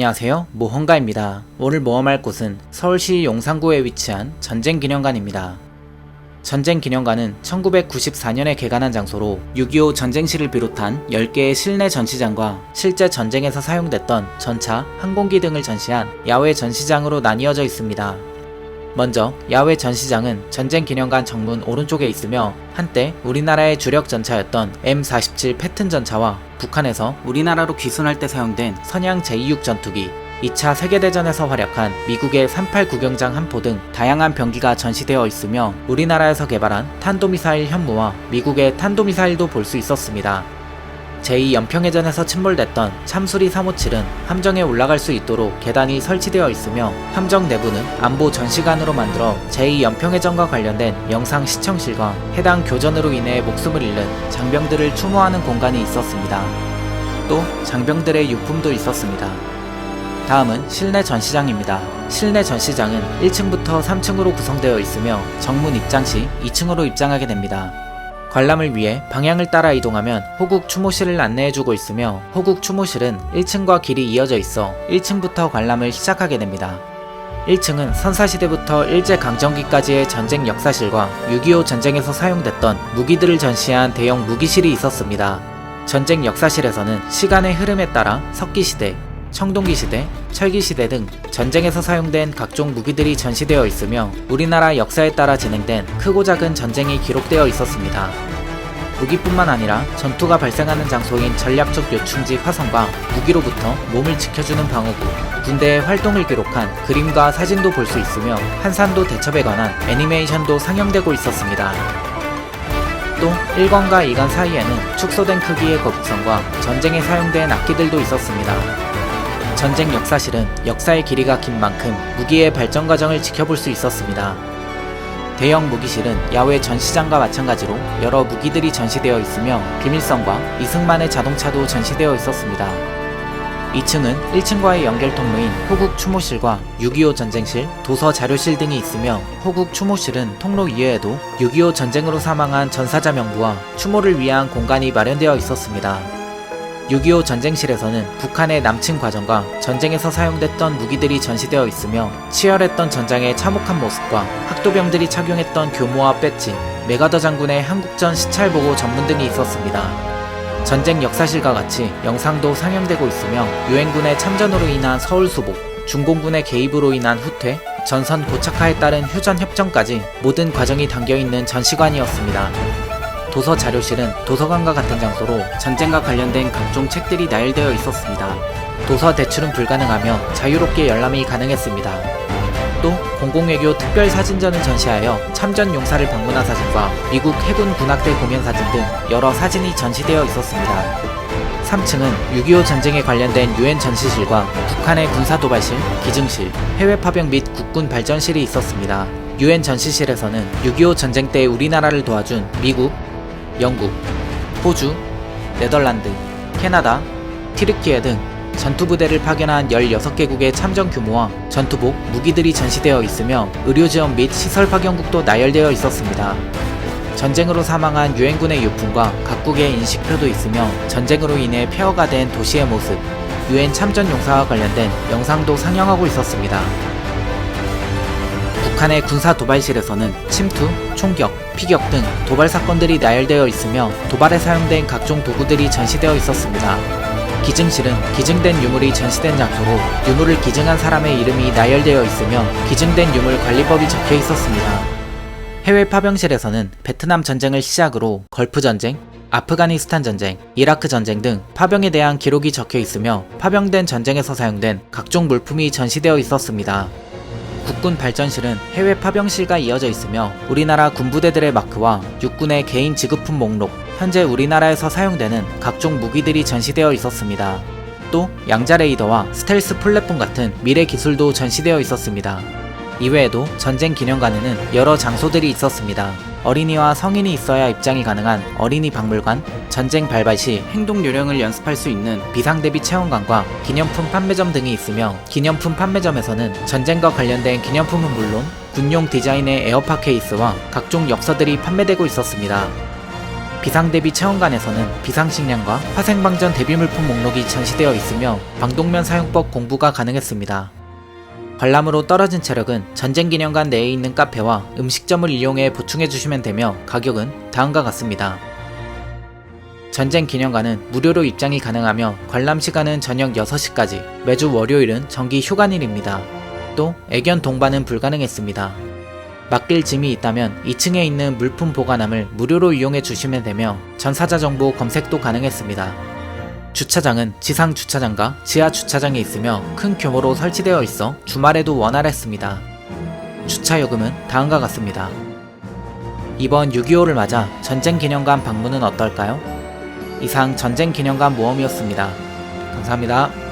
안녕하세요. 모험가입니다. 오늘 모험할 곳은 서울시 용산구에 위치한 전쟁기념관입니다. 전쟁기념관은 1994년에 개관한 장소로 6.25 전쟁시를 비롯한 10개의 실내 전시장과 실제 전쟁에서 사용됐던 전차, 항공기 등을 전시한 야외 전시장으로 나뉘어져 있습니다. 먼저 야외 전시장은 전쟁 기념관 정문 오른쪽에 있으며 한때 우리나라의 주력 전차였던 M47 패튼 전차와 북한에서 우리나라로 귀순할 때 사용된 선양 제26 전투기, 2차 세계대전에서 활약한 미국의 38 구경장 한포 등 다양한 병기가 전시되어 있으며 우리나라에서 개발한 탄도미사일 현무와 미국의 탄도미사일도 볼 수 있었습니다. 제2연평해전에서 침몰됐던 참수리 357은 함정에 올라갈 수 있도록 계단이 설치되어 있으며 함정 내부는 안보 전시관으로 만들어 제2연평해전과 관련된 영상 시청실과 해당 교전으로 인해 목숨을 잃는 장병들을 추모하는 공간이 있었습니다. 또 장병들의 유품도 있었습니다. 다음은 실내 전시장입니다. 실내 전시장은 1층부터 3층으로 구성되어 있으며 정문 입장 시 2층으로 입장하게 됩니다. 관람을 위해 방향을 따라 이동하면 호국 추모실을 안내해주고 있으며 호국 추모실은 1층과 길이 이어져 있어 1층부터 관람을 시작하게 됩니다. 1층은 선사시대부터 일제강점기까지의 전쟁 역사실과 6.25 전쟁에서 사용됐던 무기들을 전시한 대형 무기실이 있었습니다. 전쟁 역사실에서는 시간의 흐름에 따라 석기시대, 청동기 시대, 철기 시대 등 전쟁에서 사용된 각종 무기들이 전시되어 있으며 우리나라 역사에 따라 진행된 크고 작은 전쟁이 기록되어 있었습니다. 무기뿐만 아니라 전투가 발생하는 장소인 전략적 요충지 화성과 무기로부터 몸을 지켜주는 방어구, 군대의 활동을 기록한 그림과 사진도 볼 수 있으며 한산도 대첩에 관한 애니메이션도 상영되고 있었습니다. 또 1관과 2관 사이에는 축소된 크기의 거북선과 전쟁에 사용된 악기들도 있었습니다. 전쟁 역사실은 역사의 길이가 긴 만큼 무기의 발전 과정을 지켜볼 수 있었습니다. 대형 무기실은 야외 전시장과 마찬가지로 여러 무기들이 전시되어 있으며 비밀성과 이승만의 자동차도 전시되어 있었습니다. 2층은 1층과의 연결 통로인 호국 추모실과 6.25 전쟁실, 도서 자료실 등이 있으며 호국 추모실은 통로 이외에도 6.25 전쟁으로 사망한 전사자 명부와 추모를 위한 공간이 마련되어 있었습니다. 6.25 전쟁실에서는 북한의 남침 과정과 전쟁에서 사용됐던 무기들이 전시되어 있으며 치열했던 전장의 참혹한 모습과 학도병들이 착용했던 교모와 배지, 메가더 장군의 한국전 시찰보고 전문 등이 있었습니다. 전쟁 역사실과 같이 영상도 상영되고 있으며 유엔군의 참전으로 인한 서울 수복, 중공군의 개입으로 인한 후퇴, 전선 고착화에 따른 휴전 협정까지 모든 과정이 담겨 있는 전시관이었습니다. 도서 자료실은 도서관과 같은 장소로 전쟁과 관련된 각종 책들이 나열되어 있었습니다. 도서 대출은 불가능하며 자유롭게 열람이 가능했습니다. 또 공공외교 특별 사진전을 전시하여 참전 용사를 방문한 사진과 미국 해군 군악대 공연 사진 등 여러 사진이 전시되어 있었습니다. 3층은 6.25 전쟁에 관련된 유엔 전시실과 북한의 군사 도발실, 기증실, 해외 파병 및 국군 발전실이 있었습니다. 유엔 전시실에서는 6.25 전쟁 때 우리나라를 도와준 미국, 영국, 호주, 네덜란드, 캐나다, 티르키예 등 전투부대를 파견한 16개국의 참전 규모와 전투복, 무기들이 전시되어 있으며 의료지원 및 시설 파견국도 나열되어 있었습니다. 전쟁으로 사망한 유엔군의 유품과 각국의 인식표도 있으며 전쟁으로 인해 폐허가 된 도시의 모습, 유엔 참전 용사와 관련된 영상도 상영하고 있었습니다. 북한의 군사 도발실에서는 침투, 총격, 피격 등 도발 사건들이 나열되어 있으며 도발에 사용된 각종 도구들이 전시되어 있었습니다. 기증실은 기증된 유물이 전시된 장소로 유물을 기증한 사람의 이름이 나열되어 있으며 기증된 유물 관리법이 적혀 있었습니다. 해외 파병실에서는 베트남 전쟁을 시작으로 걸프 전쟁, 아프가니스탄 전쟁, 이라크 전쟁 등 파병에 대한 기록이 적혀 있으며 파병된 전쟁에서 사용된 각종 물품이 전시되어 있었습니다. 국군 발전실은 해외 파병실과 이어져 있으며 우리나라 군부대들의 마크와 육군의 개인 지급품 목록, 현재 우리나라에서 사용되는 각종 무기들이 전시되어 있었습니다. 또 양자 레이더와 스텔스 플랫폼 같은 미래 기술도 전시되어 있었습니다. 이외에도 전쟁 기념관에는 여러 장소들이 있었습니다. 어린이와 성인이 있어야 입장이 가능한 어린이 박물관, 전쟁 발발 시 행동 요령을 연습할 수 있는 비상대비 체험관과 기념품 판매점 등이 있으며 기념품 판매점에서는 전쟁과 관련된 기념품은 물론 군용 디자인의 에어팟 케이스와 각종 엽서들이 판매되고 있었습니다. 비상 대비 체험관에서는 비상식량과 화생방전 대비 물품 목록이 전시되어 있으며 방독면 사용법 공부가 가능했습니다. 관람으로 떨어진 체력은 전쟁기념관 내에 있는 카페와 음식점을 이용해 보충해 주시면 되며 가격은 다음과 같습니다. 전쟁 기념관은 무료로 입장이 가능하며 관람 시간은 저녁 6시까지, 매주 월요일은 정기 휴관일입니다. 또 애견 동반은 불가능했습니다. 맡길 짐이 있다면 2층에 있는 물품 보관함을 무료로 이용해 주시면 되며 전사자 정보 검색도 가능했습니다. 주차장은 지상 주차장과 지하 주차장에 있으며 큰 규모로 설치되어 있어 주말에도 원활했습니다. 주차 요금은 다음과 같습니다. 이번 6.25를 맞아 전쟁 기념관 방문은 어떨까요? 이상 전쟁 기념관 모험이었습니다. 감사합니다.